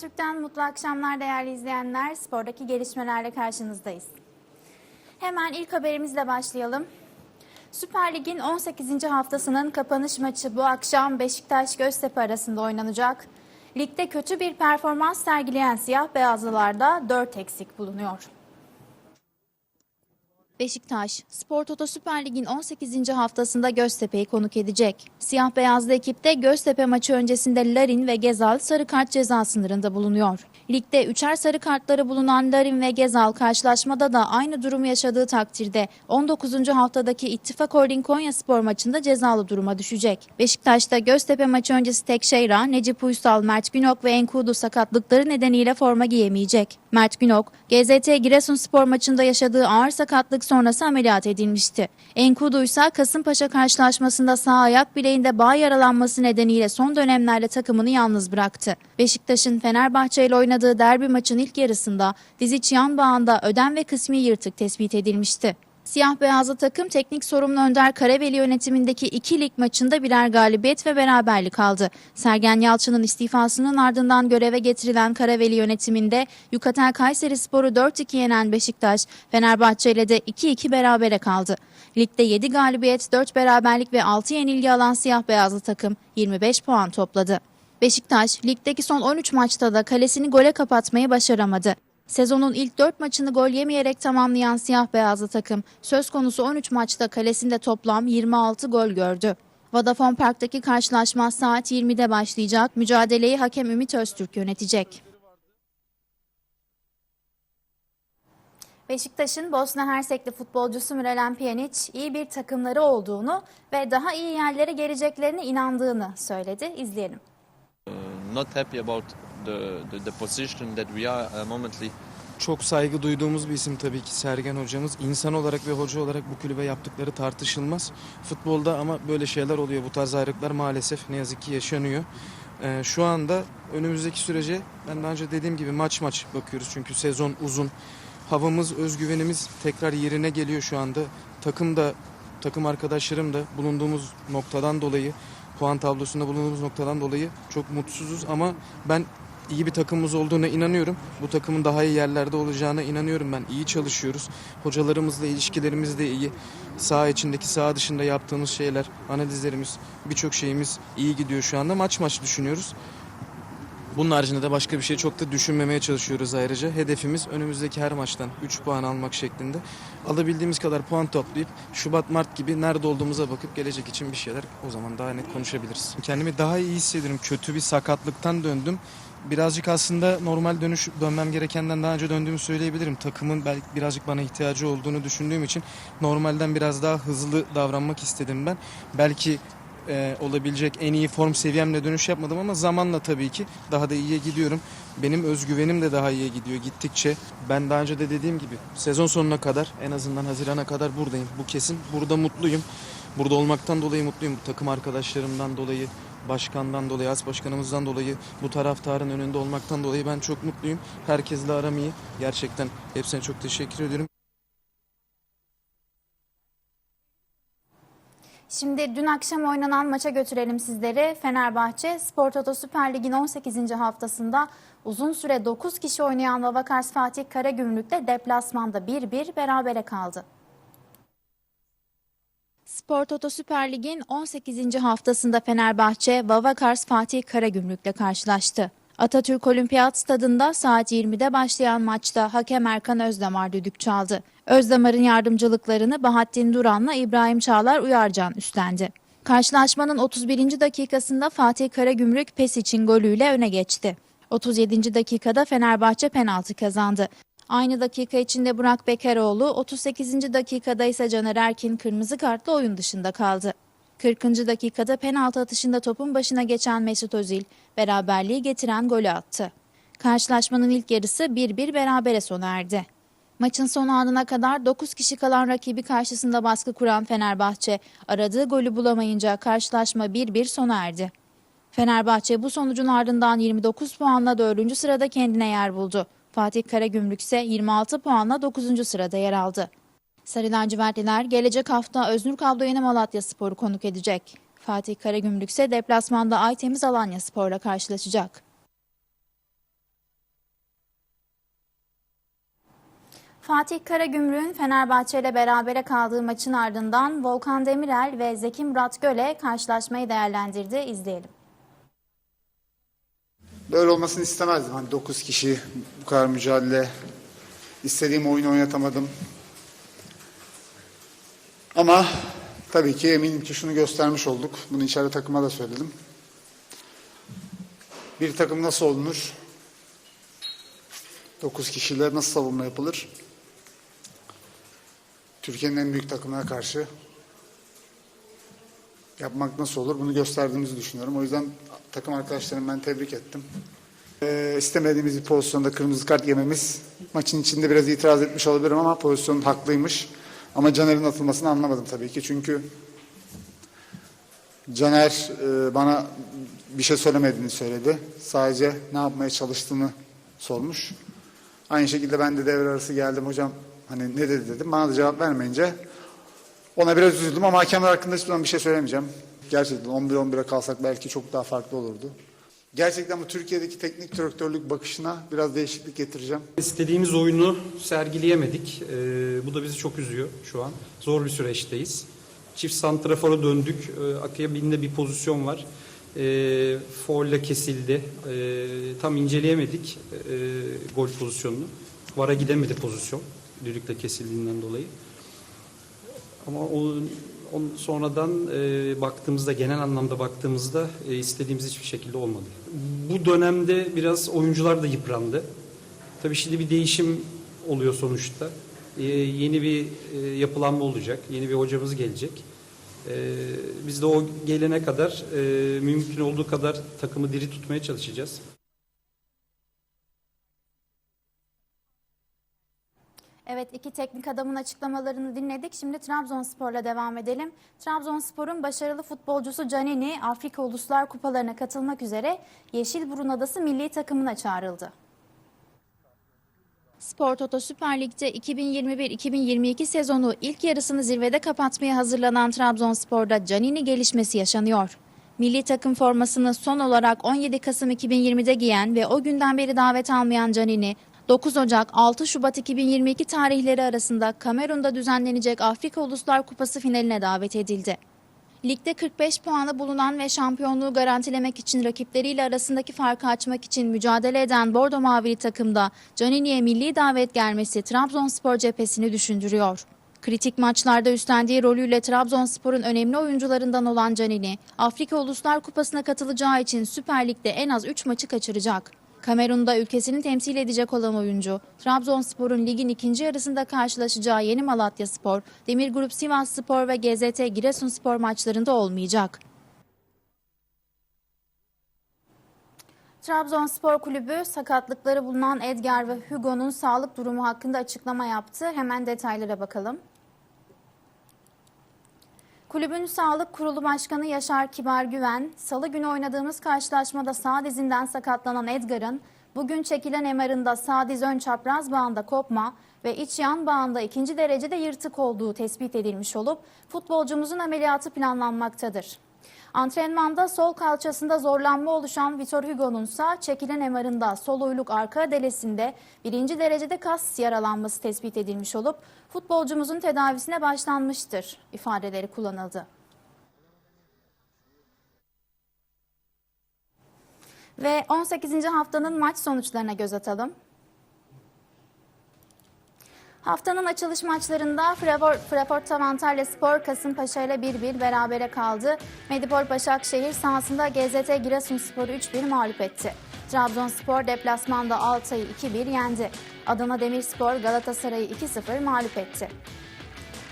Türk'ten mutlu akşamlar değerli izleyenler. Spordaki gelişmelerle karşınızdayız. Hemen ilk haberimizle başlayalım. Süper Lig'in 18. haftasının kapanış maçı bu akşam Beşiktaş-Göztepe arasında oynanacak. Ligde kötü bir performans sergileyen siyah beyazlılarda 4 eksik bulunuyor. Beşiktaş, Spor Toto Süper Lig'in 18. haftasında Göztepe'yi konuk edecek. Siyah beyazlı ekipte Göztepe maçı öncesinde Larin ve Gezal sarı kart ceza sınırında bulunuyor. Ligde üçer sarı kartları bulunan Larin ve Gezal karşılaşmada da aynı durumu yaşadığı takdirde 19. haftadaki İttifak Holding Konya Spor maçında cezalı duruma düşecek. Beşiktaş'ta Göztepe maçı öncesi Tekşehir'a, Necip Uysal, Mert Günok ve Enkudu sakatlıkları nedeniyle forma giyemeyecek. Mert Günok, GZT Giresunspor maçında yaşadığı ağır sakatlık sonrası ameliyat edilmişti. Enkudu ise Kasımpaşa karşılaşmasında sağ ayak bileğinde bağ yaralanması nedeniyle son dönemlerde takımını yalnız bıraktı. Beşiktaş'ın Fenerbahçe ile oynadığı derbi maçın ilk yarısında diziç yan bağında ödem ve kısmi yırtık tespit edilmişti. Siyah beyazlı takım teknik sorumlu Önder Karaveli yönetimindeki iki lig maçında birer galibiyet ve beraberlik aldı. Sergen Yalçın'ın istifasının ardından göreve getirilen Karaveli yönetiminde Yukatel Kayseri Sporu 4-2 yenen Beşiktaş, Fenerbahçe ile de 2-2 berabere kaldı. Ligde 7 galibiyet, 4 beraberlik ve 6 yenilgi alan siyah beyazlı takım 25 puan topladı. Beşiktaş, ligdeki son 13 maçta da kalesini gole kapatmayı başaramadı. Sezonun ilk 4 maçını gol yemeyerek tamamlayan siyah beyazlı takım söz konusu 13 maçta kalesinde toplam 26 gol gördü. Vodafone Park'taki karşılaşma saat 20'de başlayacak. Mücadeleyi hakem Ümit Öztürk yönetecek. Beşiktaş'ın Bosna Hersekli futbolcusu Miralem Pjanic iyi bir takımları olduğunu ve daha iyi yerlere geleceklerine inandığını söyledi. İzleyelim. not happy about the, the, the position that we are uh, momently. Çok saygı duyduğumuz bir isim tabii ki Sergen hocamız. İnsan olarak ve hoca olarak bu kulübe yaptıkları tartışılmaz. Futbolda ama böyle şeyler oluyor. Bu tarz ayrılıklar maalesef ne yazık ki yaşanıyor. Ee, şu anda önümüzdeki sürece ben daha önce dediğim gibi maç maç bakıyoruz. Çünkü sezon uzun. Havamız, özgüvenimiz tekrar yerine geliyor şu anda. Takım da, takım arkadaşlarım da bulunduğumuz noktadan dolayı, puan tablosunda bulunduğumuz noktadan dolayı çok mutsuzuz ama ben iyi bir takımımız olduğuna inanıyorum. Bu takımın daha iyi yerlerde olacağına inanıyorum ben. İyi çalışıyoruz. Hocalarımızla ilişkilerimiz de iyi. Saha içindeki, saha dışında yaptığımız şeyler, analizlerimiz, birçok şeyimiz iyi gidiyor şu anda. Maç maç düşünüyoruz. Bunun haricinde de başka bir şey çok da düşünmemeye çalışıyoruz ayrıca. Hedefimiz önümüzdeki her maçtan 3 puan almak şeklinde. Alabildiğimiz kadar puan toplayıp Şubat, Mart gibi nerede olduğumuza bakıp gelecek için bir şeyler o zaman daha net konuşabiliriz. Kendimi daha iyi hissediyorum. Kötü bir sakatlıktan döndüm. Birazcık aslında normal dönüş dönmem gerekenden daha önce döndüğümü söyleyebilirim. Takımın belki birazcık bana ihtiyacı olduğunu düşündüğüm için normalden biraz daha hızlı davranmak istedim ben. Belki e, olabilecek en iyi form seviyemle dönüş yapmadım ama zamanla tabii ki daha da iyiye gidiyorum. Benim özgüvenim de daha iyiye gidiyor gittikçe. Ben daha önce de dediğim gibi sezon sonuna kadar en azından Haziran'a kadar buradayım. Bu kesin. Burada mutluyum. Burada olmaktan dolayı mutluyum. Takım arkadaşlarımdan dolayı, başkandan dolayı, as başkanımızdan dolayı, bu taraftarın önünde olmaktan dolayı ben çok mutluyum. Herkesle aram iyi. Gerçekten hepsine çok teşekkür ediyorum. Şimdi dün akşam oynanan maça götürelim sizleri. Fenerbahçe Spor Toto Süper Lig'in 18. haftasında uzun süre 9 kişi oynayan Vavakars Fatih Karagümrük'te deplasmanda 1-1 berabere kaldı. Spor Toto Süper Lig'in 18. haftasında Fenerbahçe Vavakars Fatih Karagümrük'le karşılaştı. Atatürk Olimpiyat Stadında saat 20'de başlayan maçta hakem Erkan Özdemir düdük çaldı. Özdemir'in yardımcılıklarını Bahattin Duran'la İbrahim Çağlar Uyarcan üstlendi. Karşılaşmanın 31. dakikasında Fatih Karagümrük pes için golüyle öne geçti. 37. dakikada Fenerbahçe penaltı kazandı. Aynı dakika içinde Burak Bekaroğlu, 38. dakikada ise Caner Erkin kırmızı kartla oyun dışında kaldı. 40. dakikada penaltı atışında topun başına geçen Mesut Özil beraberliği getiren golü attı. Karşılaşmanın ilk yarısı 1-1 berabere sona erdi. Maçın son anına kadar 9 kişi kalan rakibi karşısında baskı kuran Fenerbahçe aradığı golü bulamayınca karşılaşma 1-1 sona erdi. Fenerbahçe bu sonucun ardından 29 puanla 4. sırada kendine yer buldu. Fatih Karagümrük ise 26 puanla 9. sırada yer aldı. Sarı lacivertliler gelecek hafta Öznür Kablo yeni Malatya Spor'u konuk edecek. Fatih Karagümrük ise deplasmanda Aytemiz Alanya Spor'la karşılaşacak. Fatih Karagümrük'ün Fenerbahçe ile berabere kaldığı maçın ardından Volkan Demirel ve Zeki Murat Göle karşılaşmayı değerlendirdi. İzleyelim. Böyle olmasını istemezdim. Hani 9 kişi bu kadar mücadele. İstediğim oyunu oynatamadım. Ama tabii ki eminim ki şunu göstermiş olduk. Bunu içeride takıma da söyledim. Bir takım nasıl olunur? 9 kişiyle nasıl savunma yapılır? Türkiye'nin en büyük takımına karşı yapmak nasıl olur bunu gösterdiğimizi düşünüyorum. O yüzden takım arkadaşlarımı ben tebrik ettim. Ee, istemediğimiz bir pozisyonda kırmızı kart yememiz maçın içinde biraz itiraz etmiş olabilirim ama pozisyon haklıymış. Ama Caner'in atılmasını anlamadım tabii ki çünkü Caner e, bana bir şey söylemediğini söyledi. Sadece ne yapmaya çalıştığını sormuş. Aynı şekilde ben de devre arası geldim hocam hani ne dedi dedim. Bana da cevap vermeyince ona biraz üzüldüm ama hakemler hakkında hiçbir zaman bir şey söylemeyeceğim. Gerçekten 11-11'e kalsak belki çok daha farklı olurdu. Gerçekten bu Türkiye'deki teknik direktörlük bakışına biraz değişiklik getireceğim. İstediğimiz oyunu sergileyemedik. Ee, bu da bizi çok üzüyor şu an. Zor bir süreçteyiz. Çift santrafora döndük. Ee, akabinde bir pozisyon var. Ee, Foul'le kesildi. Ee, tam inceleyemedik ee, gol pozisyonunu. Vara gidemedi pozisyon. Düdükle kesildiğinden dolayı. Ama onun, onun sonradan e, baktığımızda genel anlamda baktığımızda e, istediğimiz hiçbir şekilde olmadı. Bu dönemde biraz oyuncular da yıprandı. Tabii şimdi bir değişim oluyor sonuçta. E, yeni bir e, yapılanma olacak. Yeni bir hocamız gelecek. E, biz de o gelene kadar e, mümkün olduğu kadar takımı diri tutmaya çalışacağız. Evet iki teknik adamın açıklamalarını dinledik. Şimdi Trabzonspor'la devam edelim. Trabzonspor'un başarılı futbolcusu Canini Afrika Uluslar Kupalarına katılmak üzere Yeşilburun Adası milli takımına çağrıldı. Spor Toto Süper Lig'de 2021-2022 sezonu ilk yarısını zirvede kapatmaya hazırlanan Trabzonspor'da Canini gelişmesi yaşanıyor. Milli takım formasını son olarak 17 Kasım 2020'de giyen ve o günden beri davet almayan Canini, 9 Ocak 6 Şubat 2022 tarihleri arasında Kamerun'da düzenlenecek Afrika Uluslar Kupası finaline davet edildi. Ligde 45 puanı bulunan ve şampiyonluğu garantilemek için rakipleriyle arasındaki farkı açmak için mücadele eden Bordo Mavili takımda Canini'ye milli davet gelmesi Trabzonspor cephesini düşündürüyor. Kritik maçlarda üstlendiği rolüyle Trabzonspor'un önemli oyuncularından olan Canini, Afrika Uluslar Kupası'na katılacağı için Süper Lig'de en az 3 maçı kaçıracak. Kamerun'da ülkesini temsil edecek olan oyuncu, Trabzonspor'un ligin ikinci yarısında karşılaşacağı Yeni Malatya Spor, Demir Grup Sivas Spor ve GZT Giresunspor maçlarında olmayacak. Trabzonspor Kulübü sakatlıkları bulunan Edgar ve Hugo'nun sağlık durumu hakkında açıklama yaptı. Hemen detaylara bakalım. Kulübün Sağlık Kurulu Başkanı Yaşar Kibar Güven, salı günü oynadığımız karşılaşmada sağ dizinden sakatlanan Edgar'ın bugün çekilen MR'ında sağ diz ön çapraz bağında kopma ve iç yan bağında ikinci derecede yırtık olduğu tespit edilmiş olup futbolcumuzun ameliyatı planlanmaktadır. Antrenmanda sol kalçasında zorlanma oluşan Vitor Hugo'nun ise çekilen MR'ında sol uyluk arka adelesinde birinci derecede kas yaralanması tespit edilmiş olup futbolcumuzun tedavisine başlanmıştır ifadeleri kullanıldı. Ve 18. haftanın maç sonuçlarına göz atalım. Haftanın açılış maçlarında Fraport Antalya Spor Kasımpaşa ile 1-1 berabere kaldı. Medipol Başakşehir sahasında GZT Giresunspor'u 3-1 mağlup etti. Trabzonspor deplasmanda Altay'ı 2-1 yendi. Adana Demirspor Galatasaray'ı 2-0 mağlup etti.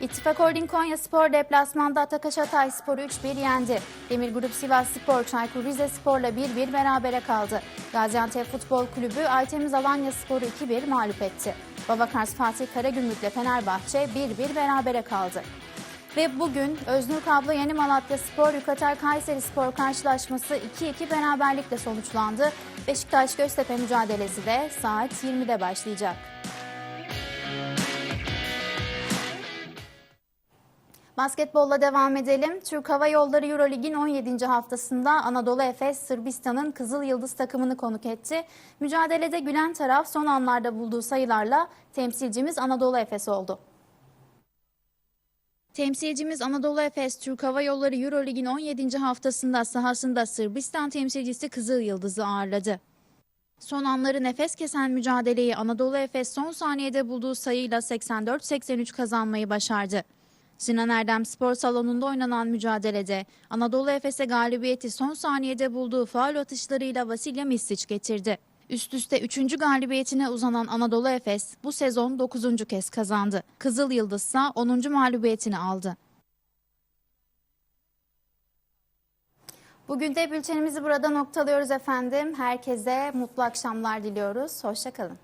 İttifak Holding Konya Spor deplasmanda Atakaş Hatay Spor'u 3-1 yendi. Demir Grup Sivas Spor Çaykur Rizespor'la 1-1 berabere kaldı. Gaziantep Futbol Kulübü Aytemiz Alanya Spor'u 2-1 mağlup etti. Babakars Fatih Karagümrük'le Fenerbahçe 1-1 berabere kaldı. Ve bugün Öznur Kablo Yeni Malatya Spor Yukatel Kayseri Spor karşılaşması 2-2 beraberlikle sonuçlandı. Beşiktaş Göztepe mücadelesi de saat 20'de başlayacak. Basketbolla devam edelim. Türk Hava Yolları Eurolig'in 17. haftasında Anadolu Efes Sırbistan'ın Kızıl Yıldız takımını konuk etti. Mücadelede gülen taraf son anlarda bulduğu sayılarla temsilcimiz Anadolu Efes oldu. Temsilcimiz Anadolu Efes Türk Hava Yolları Eurolig'in 17. haftasında sahasında Sırbistan temsilcisi Kızıl Yıldız'ı ağırladı. Son anları nefes kesen mücadeleyi Anadolu Efes son saniyede bulduğu sayıyla 84-83 kazanmayı başardı. Sinan Erdem Spor Salonu'nda oynanan mücadelede Anadolu Efes'e galibiyeti son saniyede bulduğu faul atışlarıyla Vasilya Misic getirdi. Üst üste 3. galibiyetine uzanan Anadolu Efes bu sezon 9. kez kazandı. Kızıl Yıldız ise 10. mağlubiyetini aldı. Bugün de bültenimizi burada noktalıyoruz efendim. Herkese mutlu akşamlar diliyoruz. Hoşçakalın.